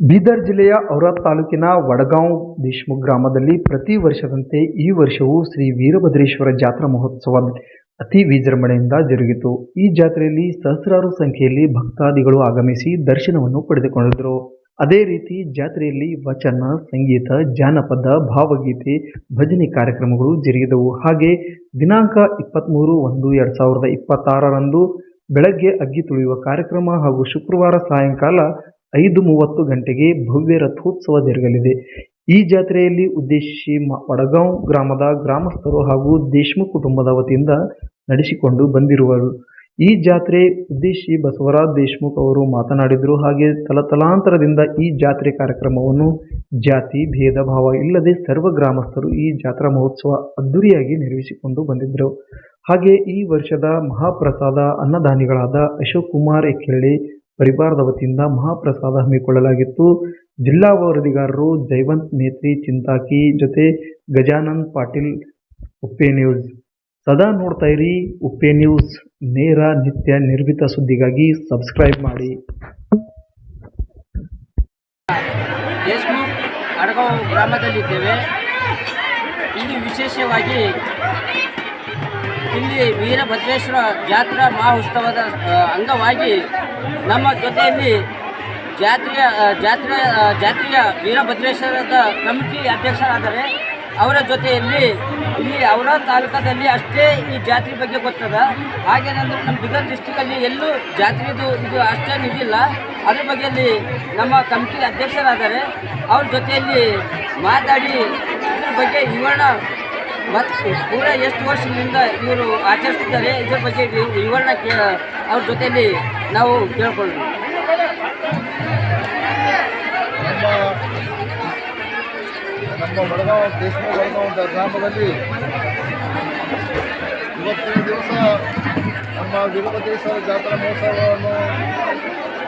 ಬೀದರ್ ಜಿಲ್ಲೆಯ ಔರಾದ್ ತಾಲೂಕಿನ ವಡಗಾಂವ್ ದೇಶ್ಮುಖ್ ಗ್ರಾಮದಲ್ಲಿ ಪ್ರತಿ ವರ್ಷದಂತೆ ಈ ವರ್ಷವೂ ಶ್ರೀ ವೀರಭದ್ರೇಶ್ವರ ಜಾತ್ರಾ ಮಹೋತ್ಸವ ಅತಿ ವಿಜೃಂಭಣೆಯಿಂದ ಜರುಗಿತು. ಈ ಜಾತ್ರೆಯಲ್ಲಿ ಸಹಸ್ರಾರು ಸಂಖ್ಯೆಯಲ್ಲಿ ಭಕ್ತಾದಿಗಳು ಆಗಮಿಸಿ ದರ್ಶನವನ್ನು ಪಡೆದುಕೊಂಡಿದ್ದರು. ಅದೇ ರೀತಿ ಜಾತ್ರೆಯಲ್ಲಿ ವಚನ, ಸಂಗೀತ, ಜಾನಪದ, ಭಾವಗೀತೆ, ಭಜನೆ ಕಾರ್ಯಕ್ರಮಗಳು ಜರುಗಿದವು. ಹಾಗೆ ದಿನಾಂಕ ಇಪ್ಪತ್ತ್ಮೂರು ಒಂದು ಎರಡು ಸಾವಿರದ ಇಪ್ಪತ್ತಾರರಂದು ಬೆಳಗ್ಗೆ ಅಗ್ಗಿ ತುಳಿಯುವ ಕಾರ್ಯಕ್ರಮ ಹಾಗೂ ಶುಕ್ರವಾರ ಸಾಯಂಕಾಲ ಐದು ಮೂವತ್ತು ಗಂಟೆಗೆ ಭವ್ಯ ರಥೋತ್ಸವ ಜರುಗಲಿದೆ. ಈ ಜಾತ್ರೆಯಲ್ಲಿ ಉದ್ದೇಶಿಸಿ ವಡಗಾಂವ್ ಗ್ರಾಮದ ಗ್ರಾಮಸ್ಥರು ಹಾಗೂ ದೇಶ್ಮುಖ್ ಕುಟುಂಬದ ವತಿಯಿಂದ ನಡೆಸಿಕೊಂಡು ಬಂದಿರುವರು. ಈ ಜಾತ್ರೆ ಉದ್ದೇಶಿ ಬಸವರಾಜ್ ದೇಶ್ಮುಖ್ ಅವರು ಮಾತನಾಡಿದರು. ಹಾಗೆ ತಲತಲಾಂತರದಿಂದ ಈ ಜಾತ್ರೆ ಕಾರ್ಯಕ್ರಮವನ್ನು ಜಾತಿ ಭೇದ ಭಾವ ಇಲ್ಲದೆ ಸರ್ವ ಗ್ರಾಮಸ್ಥರು ಈ ಜಾತ್ರಾ ಮಹೋತ್ಸವ ಅದ್ದೂರಿಯಾಗಿ ನಿರ್ವಹಿಸಿಕೊಂಡು ಬಂದಿದ್ದರು ಹಾಗೆ ಈ ವರ್ಷದ ಮಹಾಪ್ರಸಾದ ಅನ್ನದಾನಿಗಳಾದ ಅಶೋಕ್ ಕುಮಾರ್ ಎಕ್ಕೆಳ್ಳಿ ಪರಿವಾರದ ವತಿಯಿಂದ ಮಹಾಪ್ರಸಾದ ಹಮ್ಮಿಕೊಳ್ಳಲಾಗಿತ್ತು. ಜಿಲ್ಲಾ ವರದಿಗಾರರು ಜೈವಂತ್ ನೇತ್ರಿ ಚಿಂತಾಕಿ ಜೊತೆ ಗಜಾನಂದ್ ಪಾಟೀಲ್, ಉಪ್ಪೆ ನ್ಯೂಸ್. ಸದಾ ನೋಡ್ತಾ ಇರಿ, ಉಪ್ಪೆ ನ್ಯೂಸ್. ನೇರ ನಿತ್ಯ ನಿರ್ಮಿತ ಸುದ್ದಿಗಾಗಿ ಸಬ್ಸ್ಕ್ರೈಬ್ ಮಾಡಿ. ಗ್ರಾಮದಲ್ಲಿದ್ದೇವೆ. ಇಲ್ಲಿ ವಿಶೇಷವಾಗಿ ಇಲ್ಲಿ ವೀರಭದ್ರೇಶ್ವರ ಜಾತ್ರಾ ಮಹೋತ್ಸವದ ಅಂಗವಾಗಿ ನಮ್ಮ ಜೊತೆಯಲ್ಲಿ ಜಾತ್ರೆಯ ಜಾತ್ರೆ ಜಾತ್ರೆಯ ವೀರಭದ್ರೇಶ್ವರದ ಕಮಿಟಿ ಅಧ್ಯಕ್ಷರಾದರೆ ಅವರ ಜೊತೆಯಲ್ಲಿ ಇಲ್ಲಿ ಅವರ ತಾಲೂಕದಲ್ಲಿ ಅಷ್ಟೇ ಈ ಜಾತ್ರೆ ಬಗ್ಗೆ ಗೊತ್ತದ. ಹಾಗೇನಂದ್ರೆ ನಮ್ಮ ಬೀದರ್ ಡಿಸ್ಟಿಕಲ್ಲಿ ಎಲ್ಲೂ ಜಾತ್ರೆದು ಇದು ಅಷ್ಟೇನು ಇದಿಲ್ಲ. ಅದ್ರ ಬಗ್ಗೆಯಲ್ಲಿ ನಮ್ಮ ಕಮಿಟಿ ಅಧ್ಯಕ್ಷರಾದರೆ ಅವ್ರ ಜೊತೆಯಲ್ಲಿ ಮಾತಾಡಿ ಇದ್ರ ಬಗ್ಗೆ ವಿವರಣ ಮತ್ತು ಪೂರ ಎಷ್ಟು ವರ್ಷದಿಂದ ಇವರು ಆಚರಿಸ್ತಿದ್ದಾರೆ, ಇದ್ರ ಬಗ್ಗೆ ವಿವರಣೆ ಕೇ, ಅವ್ರ ಜೊತೆಯಲ್ಲಿ ನಾವು ಕೇಳ್ಕೊಳ್ಳೋದು ನಮ್ಮ ನಮ್ಮ ದೇಶದ ಅಂತ ಗ್ರಾಮದಲ್ಲಿ ಇವತ್ತಿನ ದಿವಸ ನಮ್ಮ ವೀರಭದ್ರೇಶ್ವರ ಜಾತ್ರಾ ಮಹೋತ್ಸವವನ್ನು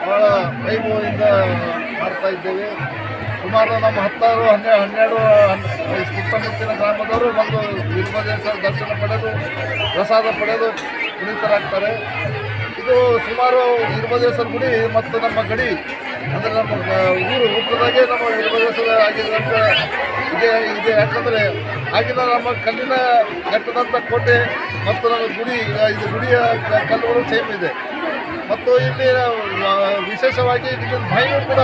ಭಾಳ ವೈಭವದಿಂದ ಮಾಡ್ತಾ ಇದ್ದೇವೆ. ಸುಮಾರು ನಮ್ಮ ಹತ್ತಾರು ಹನ್ನೆರಡು ಹನ್ನೆರಡು ಸುತ್ತಮುತ್ತಿನ ಗ್ರಾಮದವರು ಬಂದು ವೀರಭದ್ರೇಶ್ವರ ದರ್ಶನ ಪಡೆದು, ಪ್ರಸಾದ ಪಡೆದು ಪುನೀತರಾಗ್ತಾರೆ. ಇದು ಸುಮಾರು ವೀರಭದ್ರೇಶ್ವರ ಗುಡಿ, ಮತ್ತು ನಮ್ಮ ಗಡಿ, ಅಂದರೆ ನಮ್ಮ ಊರು ಹುಟ್ಟದಾಗೆ ನಮ್ಮ ವೀರಭದ್ರೇಶ್ವರ ಆಗಿದ್ದಂಥ ಇದೆ ಇದೆ. ಯಾಕಂದರೆ ಆಗಿನ ನಮ್ಮ ಕಲ್ಲಿನ ಕಟ್ಟದಂಥ ಕೋಟೆ ಮತ್ತು ನಮ್ಮ ಗುಡಿ ಇದು ಗುಡಿಯ ಕಲ್ಲುಗಳು ಸೇಮ್ ಇದೆ. ಮತ್ತು ಇಲ್ಲಿ ವಿಶೇಷವಾಗಿ ಇಲ್ಲಿನ ಬಾಯಿಯೂ ಕೂಡ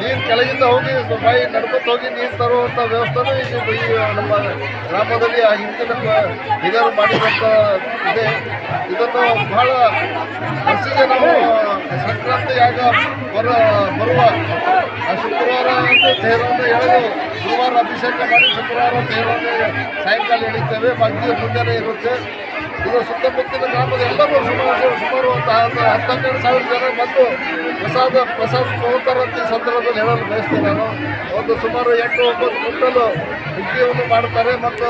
ನೀರು ಕೆಳಗಿಂದ ಹೋಗಿ ಬಾಯಿ ನಡ್ಕೊತ ಹೋಗಿ ನೀರು ತರುವಂಥ ವ್ಯವಸ್ಥೆನೂ ಇಲ್ಲಿ ಈ ನಮ್ಮ ಗ್ರಾಮದಲ್ಲಿ ಆ ಹಿಂದಿನ ಹಿರಿಯರು ಮಾಡಿದಂಥ ಇದೆ. ಇದನ್ನು ಬಹಳ ವರ್ಷಿಗೆ ನಾವು ಸಂಕ್ರಾಂತಿಯಾಗ ಬರ, ಬರುವ ಶುಕ್ರವಾರ ಅಂತ ಎಳೆದು ಗುರುವಾರ ಅಭಿಷೇಕ ಮಾಡಿ ಶುಕ್ರವಾರ ದೇವರಿಗೆ ಸಾಯಂಕಾಲ ಹಿಡಿತೇವೆ ಭಕ್ತಿಯ ಮುಂಜಾನೆ ಇರುತ್ತೆ. ಇದು ಸುತ್ತಮುತ್ತಲಿನ ಗ್ರಾಮದ ಎಲ್ಲರೂ ಸುಮಾರು ಸುಮಾರು ಒಂದು ಹತ್ತು ಹನ್ನೆರಡು ಸಾವಿರ ಜನ ಬಂದು ಪ್ರಸಾದ ಪ್ರಸಾದ ತಗೋತಾರಂತ ಈ ಸಂದರ್ಭದಲ್ಲಿ ಹೇಳಲು ಬಯಸ್ತೇನೆ ನಾನು. ಒಂದು ಸುಮಾರು ಎಂಟು, ಒಂಬತ್ತು ಕ್ವಿಂಟಲು ಅಕ್ಕಿಯನ್ನು ಮಾಡ್ತಾರೆ ಮತ್ತು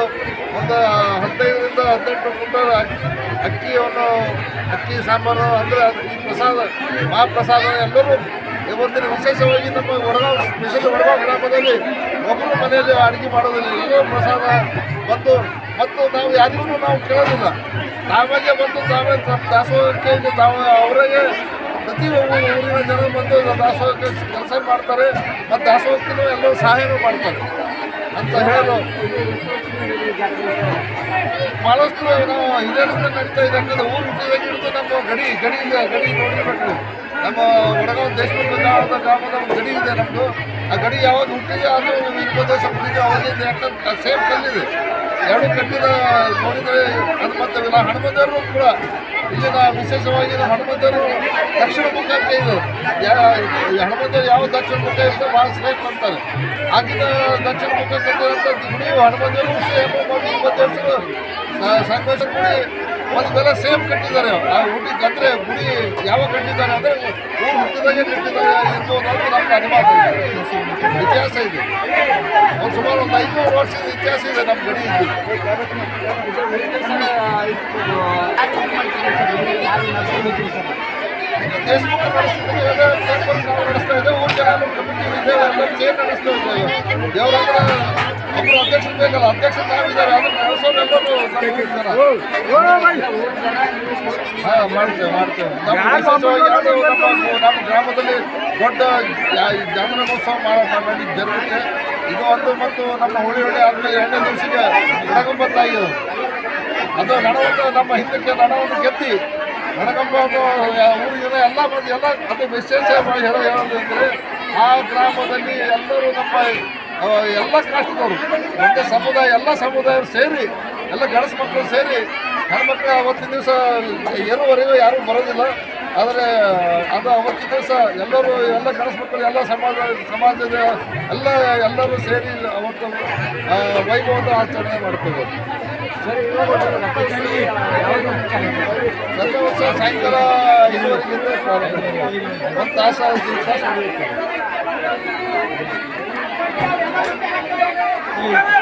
ಒಂದು ಹದಿನೈದರಿಂದ ಹದಿನೆಂಟು ಕ್ವಿಂಟಲ್ ಅಕ್ಕಿ- ಅಕ್ಕಿಯನ್ನು, ಅಕ್ಕಿ ಸಾಂಬಾರು ಅಂದರೆ ಈ ಪ್ರಸಾದ, ಮಹಾಪ್ರಸಾದ ಎಲ್ಲರೂ ಇವತ್ತಿನ ವಿಶೇಷವಾಗಿ ನಮ್ಮ ವಡಗಾಂವ್ ಸ್ಪೆಷಲ್ ವಡಗಾಂವ್ ಗ್ರಾಮದಲ್ಲಿ ಒಬ್ಬರು ಮನೆಯಲ್ಲಿ ಅಡುಗೆ ಮಾಡೋದಿಲ್ಲ. ಇಲ್ಲೇ ಪ್ರಸಾದ ಮತ್ತು ಮತ್ತು ನಾವು ಯಾರಿಗೂ ನಾವು ಕೇಳೋದಿಲ್ಲ. ತಾವಾಗೆ ಬಂದು ತಾವೇ ದಾಸೋಹಕ್ಕೆ ತಾವು ಅವರಿಗೆ ಪ್ರತಿ ಊರಿನ ಜನ ಬಂದು ದಾಸೋಹಕ್ಕೆ ಕೆಲಸ ಮಾಡ್ತಾರೆ, ಮತ್ತು ದಾಸೋಹಕ್ಕೂ ಎಲ್ಲರೂ ಸಹಾಯನೂ ಮಾಡ್ತಾರೆ ಅಂತ ಹೇಳಲು ಭಾಳಷ್ಟು ನಾವು ಹಿರಿಯರಿಂದ ನಡೀತಾ ಇದೆ. ಯಾಕಂದ್ರೆ ಊರು ಹುಟ್ಟಿದಾಗ ಹಿಡಿದು ನಮ್ಮ ಗಡಿ ಗಡಿ ಇದೆ, ಗಡಿ ನೋಡಿರ್ಬೇಕು ನಮ್ಮ ವಡಗಾಂವ್ ದೇಶಮುಖ ಗ್ರಾಮದ ಗ್ರಾಮದ ಗಡಿ ಇದೆ ನಮ್ಮದು ಆ ಗಡಿ ಯಾವಾಗ ಹುಟ್ಟಿದೆ ಅದು ಇಪ್ಪತ್ತು ಹುಟ್ಟಿದೆ ಅವಾಗಿದೆ ಯಾಕಂದ್ರೆ ಸೇಮ್ ಕಲ್ಲಿದೆ. ಎರಡು ಕಟ್ಟಿದ ನೋಡಿದರೆ ಅದು ಮತ್ತೆ ಕೂಡ ಇಲ್ಲಿನ ವಿಶೇಷವಾಗಿ ನಮ್ಮ ಹನುಮಂತರು ದಕ್ಷಿಣ ಮುಖಕ್ಕೆ ಇದು, ಯಾ, ಹನುಮಂತರು ಯಾವ ದಕ್ಷಿಣ ಮುಖ ಇರ್ತದೆ ಭಾಳ ಶ್ರೇಷ್ಠ ಅಂತಾರೆ. ಆಗಿನ ದಕ್ಷಿಣ ಮುಖ ಕಟ್ಟಿದಂಥ ಗುಡಿಯು ಹನುಮಂತರು ಕೂಡ ಇಪ್ಪತ್ತು ವರ್ಷದ ಸಂಘೇಶ್ವರ ಗುಡಿ ಒಂದು ಬೆಲೆ ಸೇಮ್ ಕಟ್ಟಿದ್ದಾರೆ. ಆ ಹುಟ್ಟಿ ಅಂದರೆ ಗುಡಿ ಯಾವ ಕಟ್ಟಿದ್ದಾರೆ ಅಂದರೆ ಊರು ಹುಟ್ಟಿದಾಗೆ ಕಟ್ಟಿದ್ದಾರೆ ಅಂತ ನಮ್ಗೆ ಅನುಮಾನ ಇದೆ. ಇತಿಹಾಸ ಇದೆ. ಒಂದು ಸುಮಾರು ಒಂದು ಐನೂರು ವರ್ಷದ ಇತಿಹಾಸ ಇದೆ ನಮ್ಮ ಗಡಿ ಇದು ದೇಶಮುಖ ನಡೆಸ್ತಿದ್ದೀವಿ ಇದೆ ನಡೆಸ್ತಾ ಇದೆ, ಊರು ಜನ ಕಮಿಟಿ ಇದೆ ಚೇರ್ ನಡೆಸ್ತಾ ಇದ್ದೇವೆ ಒಬ್ಬರು ಅಧ್ಯಕ್ಷರು ಬೇಕಲ್ಲ ಅಧ್ಯಕ್ಷರು ನಾವಿದ್ದಾರೆ ಅದನ್ನು ಹಾ ಮಾಡ್ತೇವೆ ಮಾಡ್ತೇವೆ. ನಮ್ಮ ಗ್ರಾಮದಲ್ಲಿ ದೊಡ್ಡ ಜಾತ್ರಾ ಮಹೋತ್ಸವ ಮಾಡಿ ಜರುಗುತ್ತೆ ಇದು ಒಂದು ಮತ್ತು ನಮ್ಮ ಹೋಳಿ ಹೋಳಿ ಆದ್ಮೇಲೆ ಎರಡನೇ ದಿವಸಕ್ಕೆ ತಾಯಿ ಅದು ನಡವಂತ ನಮ್ಮ ಹಿಂದಕ್ಕೆ ನಡವನ್ನು ಗೆತ್ತಿ ನಡಗಂಬ ಊರಿನ ಎಲ್ಲ ಮಂದಿ ಎಲ್ಲ ಅದು ವಿಶೇಷ ಮಾಡಿ ಹೇಳೋ ಹೇಳೋದಂದ್ರೆ ಆ ಗ್ರಾಮದಲ್ಲಿ ಎಲ್ಲರೂ ನಮ್ಮ ಎಲ್ಲ ಕಾಸ್ಟ್ದವರು ಒಂದೇ ಸಮುದಾಯ ಎಲ್ಲ ಸಮುದಾಯ ಸೇರಿ ಎಲ್ಲ ಗಣಸ ಮಕ್ಕಳು ಸೇರಿ ಹೆಣ್ಮಕ್ಳು ಅವತ್ತಿನ ದಿವಸ ಏರುವರೆಗೂ ಯಾರೂ ಬರೋದಿಲ್ಲ. ಆದರೆ ಅದು ಅವತ್ತಿನ ದಿವಸ ಎಲ್ಲರೂ ಎಲ್ಲ ಗಣಸ ಮಕ್ಕಳು ಎಲ್ಲ ಸಮಾಜ ಸಮಾಜದ ಎಲ್ಲ ಎಲ್ಲರೂ ಸೇರಿ ಅವತ್ತು ವೈಭವದ ಆಚರಣೆ ಮಾಡ್ತೇವೆ. ಪ್ರತಿ ವರ್ಷ ಸಾಯಂಕಾಲ ಐದುವರೆಗಿಂದ ಪ್ರಾರಂಭ. ಒಂದು ತಾಸು ತಾಸು ನಡೆಯುತ್ತೆ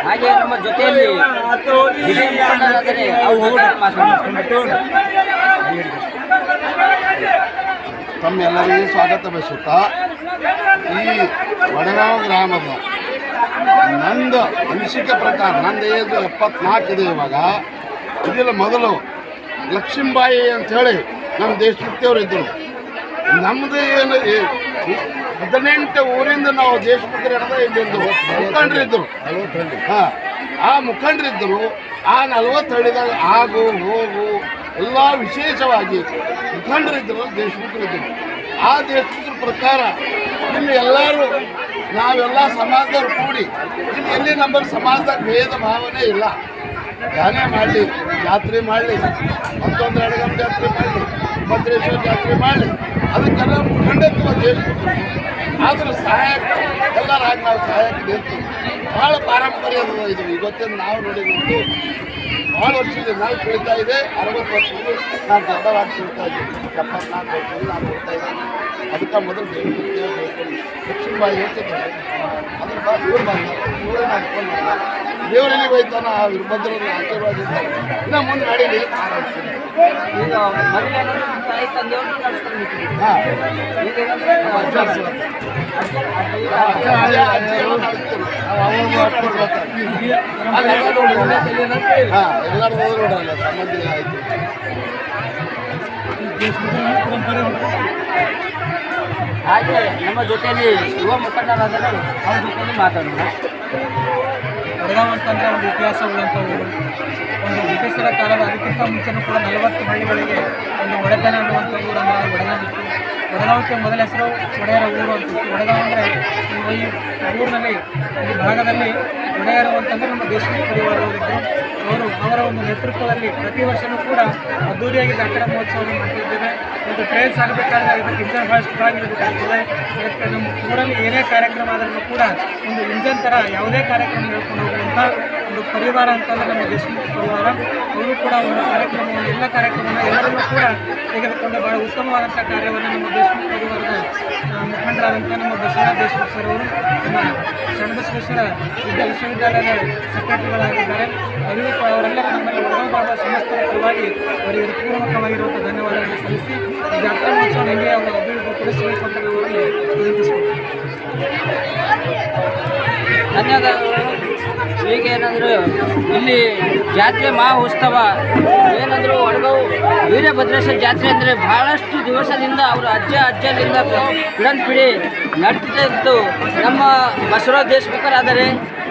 ಹಾಗೆ ನಮ್ಮ ಜೊತೆಯಲ್ಲಿ ತಮ್ಮೆಲ್ಲರಿಗೂ ಸ್ವಾಗತ ಬಯಸುತ್ತಾ ಈ ವಡಗಾಂವ್ ಗ್ರಾಮದ ನಂದು ಅನಿಸಿಕೆ ಪ್ರಕಾರ ನಂದು ಏಜ್ ಎಪ್ಪತ್ನಾಲ್ಕು ಇದೆ ಇವಾಗ. ಇದರ ಮೊದಲು ಲಕ್ಷ್ಮೀಬಾಯಿ ಅಂಥೇಳಿ ನಮ್ಮ ದೇಶಭಕ್ತಿಯವರು ಇದ್ದರು. ನಮ್ಮದು ಏನು ಹದಿನೆಂಟು ಊರಿಂದ ನಾವು ದೇಶಭಕ್ತರು ಹಿಡಿದ ಇಲ್ಲಿಂದು ಮುಖಂಡರಿದ್ದರು ಹಾಂ, ಆ ಮುಖಂಡರಿದ್ದರು ಆ ನಲವತ್ತು ಹಳ್ಳಿದಾಗ ಆಗು, ಹೋಗು, ಎಲ್ಲ ವಿಶೇಷವಾಗಿ ಮುಖಂಡರಿದ್ದರು ದೇಶಭಕ್ತರಿದ್ದರು ಆ ದೇಶಭಕ್ತರ ಪ್ರಕಾರ ನಿಮ್ಮ ಎಲ್ಲರೂ, ನಾವೆಲ್ಲ ಸಮಾಜದವ್ರು ಕೂಡಿ ಇಲ್ಲಿ ಎಲ್ಲಿ ನಮ್ಮ ಸಮಾಜದಾಗ ಭೇದ ಭಾವನೆ ಇಲ್ಲ ಯಾನೇ ಮಾಡಲಿ, ಜಾತ್ರೆ ಮಾಡಲಿ ಮತ್ತೊಂದು ಅಡಗಮ್ ಜಾತ್ರೆ ಮಾಡಲಿ ಭದ್ರೇಶ್ವರ ಜಾತ್ರೆ ಮಾಡಲಿ, ಅದಕ್ಕೆಲ್ಲ ಮುಖಂಡತ್ವ ದೇಶ ಆದರೂ ಸಹಾಯಕ ಎಲ್ಲರಾಗಿ ನಾವು ಸಹಾಯಕ ಬೇಕು. ಭಾಳ ಪಾರಂಪರ್ಯ ಇದು. ಇವತ್ತಿನ ನಾವು ನೋಡಿದ್ದು ಭಾಳ ವರ್ಷದಿಂದ ನಾವು ಕೇಳ್ತಾ ಇದೆ, ಅರವತ್ತು ವರ್ಷಗಳು ನಾನು ದೊಡ್ಡವಾಗಿ ಕೇಳ್ತಾ ಇದ್ದೀನಿ. ಎಪ್ಪತ್ನಾಲ್ಕು ವರ್ಷದಲ್ಲಿ ನಾನು ಹೋಗ್ತಾ ಇದ್ದೀನಿ. ಅದಕ್ಕೆ ಮೊದಲು ದೇವರು ಲಕ್ಷ್ಮೀಬಾಯಿ ಹೇಳ್ತಿದ್ದೆ ಅದ್ರ ಬಾ ಇವ್ರು ಬಂದ ಇವರೇ ನಡ್ಕೊಂಡು ದೇವರಲ್ಲಿ ಬೈತಾನ ಆ ವೀರಭದ್ರನ ಆಶೀರ್ವಾದ ಇನ್ನ ಮುಂದೆ ನಡೀಲಿ ಈಗ ಮದುವೆ ಅನ್ನೋದು ತಾಯಿ ತಂದೆಯವ್ರನ್ನ. ಹಾಂ ನೋಡಲ್ಲ ಸಂಬಂಧ ಆಯ್ತು ಹಾಗೆ ನಮ್ಮ ಜೊತೆಯಲ್ಲಿ ಯುವ ಮುಖಂಡರಾದರೆ ಅವ್ರ ಜೊತೆಯಲ್ಲಿ ಮಾತಾಡೋಣ ವಡಗಾಂವ್ ಅಂತಂದರೆ ಒಂದು ಇತಿಹಾಸ ಉಳ್ಳಂಥವ್ರು ಒಂದು ಬ್ರಿಟಿಷರ ಕಾಲದ ಅದಕ್ಕಿಂತ ಮುಂಚೆನೂ ಕೂಡ ನಲವತ್ತು ಹಳ್ಳಿಗಳಿಗೆ ಒಂದು ಒಡೆತನ ಅನ್ನುವಂಥ ಊರು ಅಂದರೆ ವಡಗಾಂವ್ ಇತ್ತು ವಡಗಾಂವಕ್ಕೆ ಮೊದಲ ಹೆಸರು ಒಡೆಯರ ಊರು ಅಂತ ವಡಗಾಂವ್ ಅಂದರೆ ಈ ಊರಿನಲ್ಲಿ, ಈ ಭಾಗದಲ್ಲಿ ಒಡೆಯರು ಅಂತಂದರೆ ನಮ್ಮ ದೇಶದ ಅವರ ಒಂದು ನೇತೃತ್ವದಲ್ಲಿ ಪ್ರತಿ ವರ್ಷವೂ ಕೂಡ ಅದ್ದೂರಿಯಾಗಿ ಜಾತ್ರಾ ಮಹೋತ್ಸವವನ್ನು ಮಾಡ್ತಿದ್ದೇವೆ ಒಂದು ಟ್ರೈನ್ಸ್ ಆಗಬೇಕಾದ್ರೆ ಇದಕ್ಕೆ ಇಂಜನ್ ಭಾಳ ಆಗಿರಬೇಕಾಗ್ತದೆ ನಮ್ಮ ಊರಲ್ಲಿ ಏನೇ ಕಾರ್ಯಕ್ರಮ ಆದ್ರೂ ಕೂಡ ಒಂದು ಇಂಜನ್ ಥರ ಯಾವುದೇ ಕಾರ್ಯಕ್ರಮ ಹೇಳ್ಕೊಂಡು ಹೋಗುವಂಥ ಒಂದು ಪರಿವಾರ ಅಂತಂದ್ರೆ ನಮ್ಮ ದೇಶಮುಖ ಪರಿವಾರ? ಅವರು ಕೂಡ ಒಂದು ಕಾರ್ಯಕ್ರಮವನ್ನು ಎಲ್ಲ ಕಾರ್ಯಕ್ರಮವನ್ನು ಎಲ್ಲರನ್ನೂ ಕೂಡ ತೆಗೆದುಕೊಂಡು ಬಹಳ ಉತ್ತಮವಾದಂಥ ಕಾರ್ಯವನ್ನು ನಮ್ಮ ದೇಶಮುಖ ಪರಿವಾರದ ಮುಖಂಡರಾದಂಥ ನಮ್ಮ ಬಸವರಾಜ ದೇಶಮುಖ ಸರ್ ಅವರು, ನಮ್ಮ ಶರಣಬಸವೇಶ್ವರ ವಿದ್ಯಾ ವಿಶ್ವವಿದ್ಯಾಲಯದ ಸೆಕ್ರೆಟರಿಗಳಾಗಿದ್ದಾರೆ. ಅವರಿಗೂ ಕೂಡ ಅವರೆಲ್ಲರೂ ನಮ್ಮಲ್ಲಿ ಒಡನಾಡ ಸಮಸ್ತರ ಪರವಾಗಿ ಅವರಿಗೆ ಪೂರ್ವಕವಾಗಿರುವಂಥ ಧನ್ಯವಾದಗಳನ್ನು ಸಲ್ಲಿಸಿ ಜಾತ್ರಾ ಮಹೋತ್ಸವ ಹೆಂಗೆ ಅವರು ಅಭಿವೃದ್ಧಿ ಪಡಿಸಬೇಕು ಅಂತ ಅವರಲ್ಲಿ ಧನ್ಯವಾದಗಳು. ಈಗ ಏನಂದ್ರೆ ಇಲ್ಲಿ ಜಾತ್ರೆ ಮಹೋತ್ಸವ ಏನಂದ್ರೆ ವಡಗಾವ್ ವೀರಭದ್ರೇಶ್ವರ ಜಾತ್ರೆ ಅಂದರೆ ಬಹಳಷ್ಟು ದಿವಸದಿಂದ ಅವರು ಅಜ್ಜ ಅಜ್ಜಲಿಂದ ಪಿಡನ್ ಪಿಡಿ ನಡ್ತಿದ್ದು ನಮ್ಮ ಬಸವರಾಜ ದೇಶಮುಖರಾದರೆ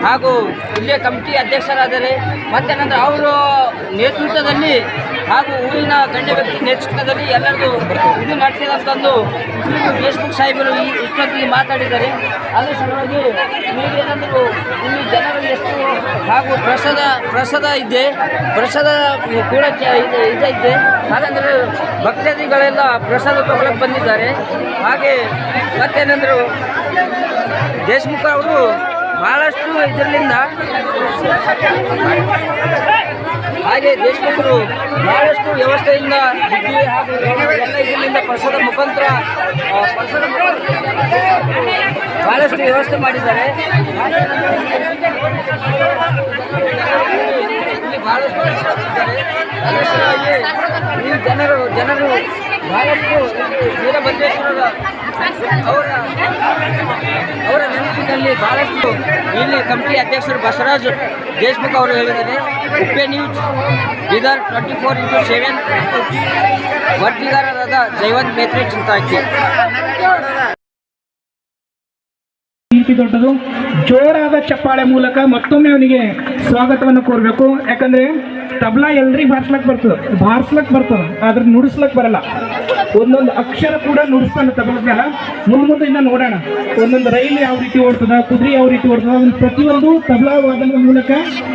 ಹಾಗೂ ಇಲ್ಲಿಯ ಕಮಿಟಿ ಅಧ್ಯಕ್ಷರಾದರೆ ಮತ್ತೇನಂದ್ರೆ ಅವರು ನೇತೃತ್ವದಲ್ಲಿ ಹಾಗೂ ಊರಿನ ಗಣ್ಯ ವ್ಯಕ್ತಿ ನೇತೃತ್ವದಲ್ಲಿ ಎಲ್ಲರಿಗೂ ಇದು ನಡ್ತಿದಂತಂದು ಫೇಸ್ಬುಕ್ ಸಾಹೇಬರು ಈ ಇಷ್ಟೊತ್ತಿಗೆ ಮಾತಾಡಿದ್ದಾರೆ. ಅದರ ಸಲುವಾಗಿ ನೀವೇನಂದ್ರು ಇಲ್ಲಿ ಜನರು ಎಷ್ಟು ಹಾಗೂ ಪ್ರಸಾದ ಪ್ರಸಾದ ಇದೆ, ಪ್ರಸಾದ ಕೂಡ ಇದೆ ಹಾಗಂದ್ರೆ ಭಕ್ತಾದಿಗಳೆಲ್ಲ ಪ್ರಸಾದ ತಗೊಳಕ್ಕೆ ಬಂದಿದ್ದಾರೆ. ಹಾಗೆ ಮತ್ತೇನೆಂದರು ದೇಶಮುಖ ಅವರು ಬಹಳಷ್ಟು ಇದರಿಂದ ಹಾಗೆ ದೇಶಭಕ್ತರು ಬಹಳಷ್ಟು ವ್ಯವಸ್ಥೆಯಿಂದ ಹಾಗೂ ಎಲ್ಲ ಇದರಿಂದ ಪ್ರಸಾದ ಮುಖಾಂತರ ಬಹಳಷ್ಟು ವ್ಯವಸ್ಥೆ ಮಾಡಿದ್ದಾರೆ. ಬಹಳಷ್ಟು ಈ ಜನರು ಜನರು ಬಹಳಷ್ಟು ವೀರಭದ್ರೇಶ್ವರರ ಅವರ ಅವರ ನೆನಪಿನಲ್ಲಿ ಬಹಳಷ್ಟು ಇಲ್ಲಿ ಕಮಿಟಿ ಅಧ್ಯಕ್ಷರು ಬಸವರಾಜ್ ದೇಶ್ಮುಖ್ ಅವರು ಹೇಳಿದ್ದಾರೆ. Uppe news Bidar twenty four into seven ವರದಿಗಾರರಾದ Jaivant Metre Chintaki ರೀತಿ ದೊಡ್ಡದು. ಜೋರಾದ ಚಪ್ಪಾಳೆ ಮೂಲಕ ಮತ್ತೊಮ್ಮೆ ಅವನಿಗೆ ಸ್ವಾಗತವನ್ನು ಕೋರಬೇಕು. ಯಾಕಂದ್ರೆ ತಬ್ಲಾ ಎಲ್ರಿಗೂ ಬಾರ್ಸ್ಲಕ್ ಬರ್ತದೆ ಬಾರ್ಸ್ಲಕ್ ಬರ್ತದೆ ಆದ್ರೆ ನುಡಿಸ್ಲಕ್ ಬರಲ್ಲ. ಒಂದೊಂದು ಅಕ್ಷರ ಕೂಡ ನುಡಿಸ್ತಾನೆ ತಬಲದ ಮುಂದೆ ಮುಂದೆ ಇನ್ನ ನೋಡೋಣ. ಒಂದೊಂದು ರೈಲು ಯಾವ ರೀತಿ ಓಡ್ತದ, ಕುದುರೆ ಯಾವ ರೀತಿ ಓಡ್ತದ, ಅದನ್ನ ಪ್ರತಿಯೊಂದು ತಬಲಾ ವಾದನದ ಮೂಲಕ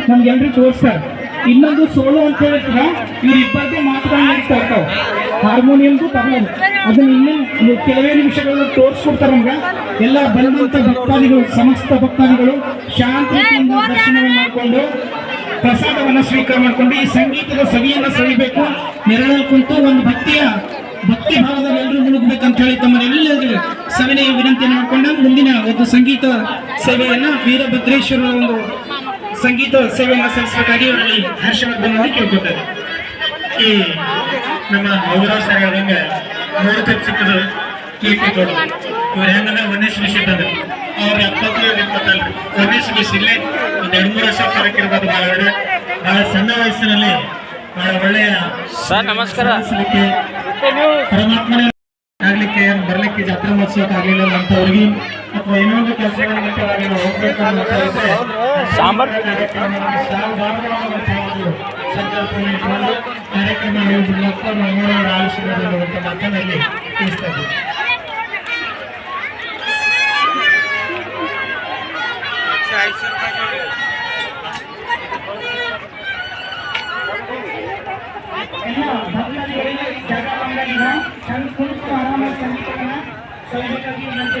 ನಮ್ಗೆಲ್ರಿಗೂ ತೋರಿಸ್ತಾರೆ. ಇನ್ನೊಂದು ಸೋಲು ಅಂತ ಹೇಳ್ತೀರ? ಇವ್ರ ಇಬ್ಬರದೇ ಮಾತುಗಳನ್ನ ನಡೀತಾ ಇರ್ತಾವೆ. ಹಾರ್ಮೋನಿಯಂಗೂ ತಗೊಂಡು ಅದನ್ನ ಇನ್ನೂ ಕೆಲವೇ ನಿಮಿಷಗಳಲ್ಲಿ ತೋರಿಸ್ಕೊಡ್ತಾರೆ ನಮ್ಗೆ. ಎಲ್ಲ ಬಂದಂತ ಭಕ್ತಾದಿಗಳು ಸಮಸ್ತ ಭಕ್ತಾದಿಗಳು ಶಾಂತಿ ದರ್ಶನ ಮಾಡಿಕೊಂಡು ಪ್ರಸಾದವನ್ನು ಸ್ವೀಕಾರ ಮಾಡಿಕೊಂಡು ಈ ಸಂಗೀತದ ಸವಿಯನ್ನ ಸವಿಬೇಕು. ನೆರಳಲ್ಲಿ ಕುಂತು ಒಂದು ಭಕ್ತಿಯ ಭಕ್ತಿ ಭಾವದಲ್ಲಿ ಎಲ್ಲರೂ ಮುಳುಗಬೇಕಂತ ಹೇಳಿ ತಮ್ಮನೆಲ್ಲರಿಗೆ ಸವಿನೆಯ ವಿನಂತಿಯನ್ನು ಮಾಡಿಕೊಂಡು ಮುಂದಿನ ಒಂದು ಸಂಗೀತ ಸೇವೆಯನ್ನ ವೀರಭದ್ರೇಶ್ವರ ಒಂದು ಸಂಗೀತ ಸೇವೆಯನ್ನು ಸಲ್ಲಿಸಬೇಕಾಗಿ ಅವರಲ್ಲಿ ಹರ್ಷವರ್ಧನ ಕೇಳ್ಕೊತಾರೆ. ಈ ನಮ್ಮ ಯೋಗರಾಜ್ ಸರ್ ಹೇಳ್ದಂಗೆ ಮೂರು ತಪ್ಪು ಸಿಕ್ಕದು ಕೀರ್ತಿ ಕೊಡು. ಇವ್ರು ಹೆಂಗಂದ್ರೆ ಒಂದೇ ಇದ್ದಂದ್ರೆ ಅವ್ರ ಎಪ್ಪತ್ತು ಇಪ್ಪತ್ತಲ್ಲ ಒಂದೇ ಸ್ಮಿಸ್ ಇಲ್ಲೇ ಒಂದು ಎರಡು ಮೂರು ವರ್ಷ ಕರಕಿರ್ಬೋದು ಬಹಳ ಒಳ್ಳೆ ಬಹಳ ಸಣ್ಣ ವಯಸ್ಸಿನಲ್ಲಿ ಬಹಳ ಒಳ್ಳೆಯ ಸರ್ ನಮಸ್ಕಾರ. ಪರಮಾತ್ಮನೇ ಆಗ್ಲಿಕ್ಕೆ ಬರ್ಲಿಕ್ಕೆ ಜಾತ್ರಾ ಮಹೋತ್ಸವಕ್ಕೆ ಆಗ್ಲಿಲ್ಲ ಅಂತವ್ರಿಗೆ ಅಥವಾ ಏನೋ ಒಂದು ಕೆಲಸಗಳಿಗೆ ಹೋಗ್ಬೇಕು ಅಂತ ಇದ್ರೆ ಸಾಂಬಾರ್ ಕಾರ್ಯಕ್ರಮ ಸಂಕಲ್ಪನೆ ಇಟ್ಕೊಂಡು ಕಾರ್ಯಕ್ರಮ ಮೂಲಕ ಮಂಗಳೂರು ಆಲಿಸಬಹುದು ಅನ್ನುವಂಥ ಮಾತನ್ನಲ್ಲಿ ತಿಳಿಸ್ತಾ ಇದ್ದೀವಿ ಎಲ್ಲ ಭಕ್ತಾದಿಗಳಿಗೆ ಜಾಗ ಬಂದಾಗ ಚಂದ ಕುಳಿತು ಆರಾಮಾಗಿ ಸಂಗೀತವನ್ನ ಸವಿಬೇಕಾಗಿ ವಿನಂತಿ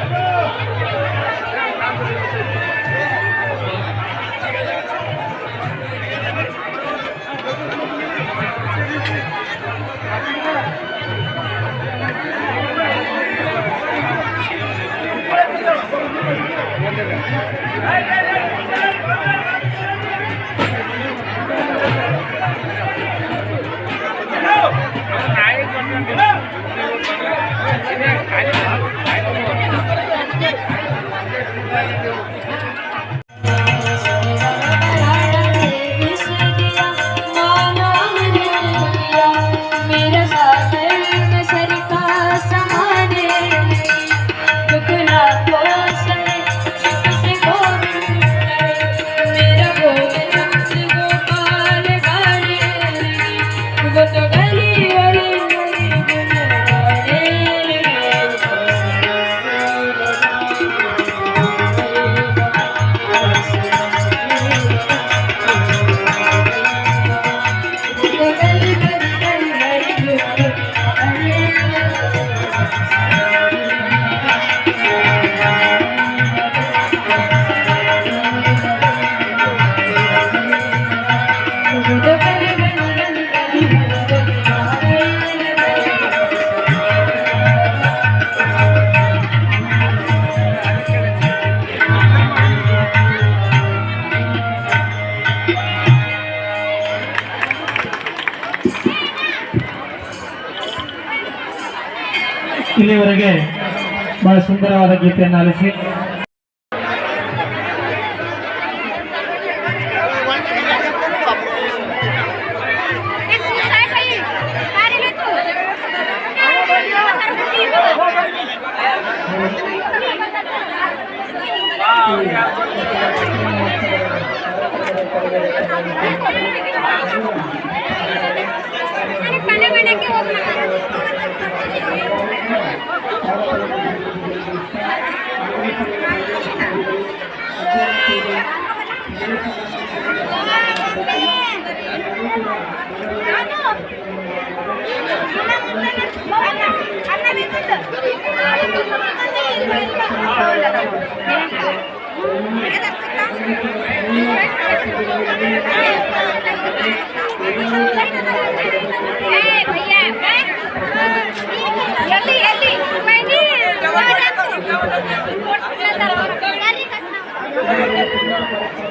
Vai, vai, vai. ಇಲ್ಲಿಯವರೆಗೆ ಬಹಳ ಸುಂದರವಾದ ಗೀತೆಯನ್ನು ಆಲಿಸಿ. Gracias.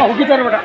হুকি তার বেটা